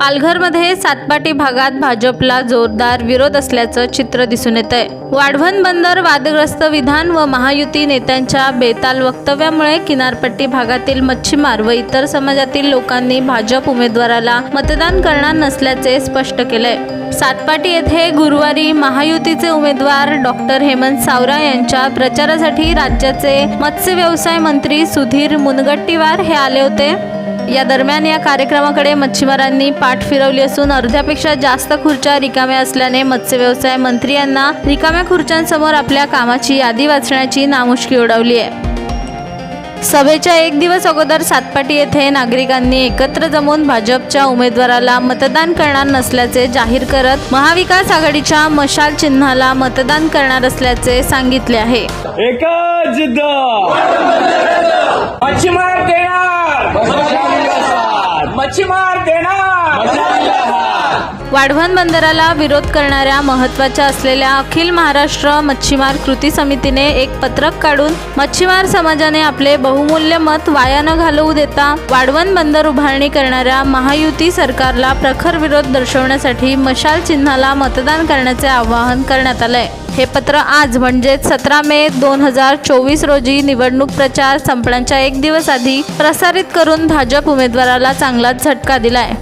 पालघरमध्ये सातपाटी भागात भाजपला जोरदार विरोध असल्याचं चित्र दिसून येत आहे वाढवण बंदर वादग्रस्त विधान व महायुती नेत्यांच्या बेताल वक्तव्यामुळे किनारपट्टी भागातील मच्छीमार व इतर समाजातील लोकांनी भाजप उमेदवाराला मतदान करणार नसल्याचे स्पष्ट केलंय. सातपाटी येथे गुरुवारी महायुतीचे उमेदवार डॉक्टर हेमंत सावरा यांच्या प्रचारासाठी राज्याचे मत्स्य व्यवसाय मंत्री सुधीर मुनगट्टीवार हे आले होते. या दरम्यान या कार्यक्रमाकडे मच्छीमारांनी पाठ फिरवली असून अर्ध्यापेक्षा जास्त खुर्च्या रिकाम्या असल्याने मत्स्य व्यवसाय मंत्री यांना रिकाम्या खुर्च्यांसमोर आपल्या कामाची यादी वाचण्याची नामुष्की उडवली आहे. सभेच्या एक दिवस अगोदर सातपाटी येथे नागरिकांनी एकत्र जमून भाजपच्या उमेदवाराला मतदान करणार नसल्याचे जाहीर करत महाविकास आघाडीच्या मशाल चिन्हाला मतदान करणार असल्याचे सांगितले आहे. एकच जिद्द मच्छीमार देणार! मच्छीमार देणार. वाढवण बंदराला विरोध करणाऱ्या महत्त्वाच्या असलेल्या अखिल महाराष्ट्र मच्छीमार कृती समितीने एक पत्रक काढून मच्छीमार समाजाने आपले बहुमूल्य मत वाया न घालवू देता वाढवण बंदर उभारणी करणाऱ्या महायुती सरकारला प्रखर विरोध दर्शवण्यासाठी मशाल चिन्हाला मतदान करण्याचे आवाहन करण्यात आलंय. हे पत्र आज म्हणजेच सतरा मे दोन हजार चोवीस रोजी निवडणूक प्रचार संपण्याच्या एक दिवस आधी प्रसारित करून भाजप उमेदवाराला चांगलाच झटका दिलाय.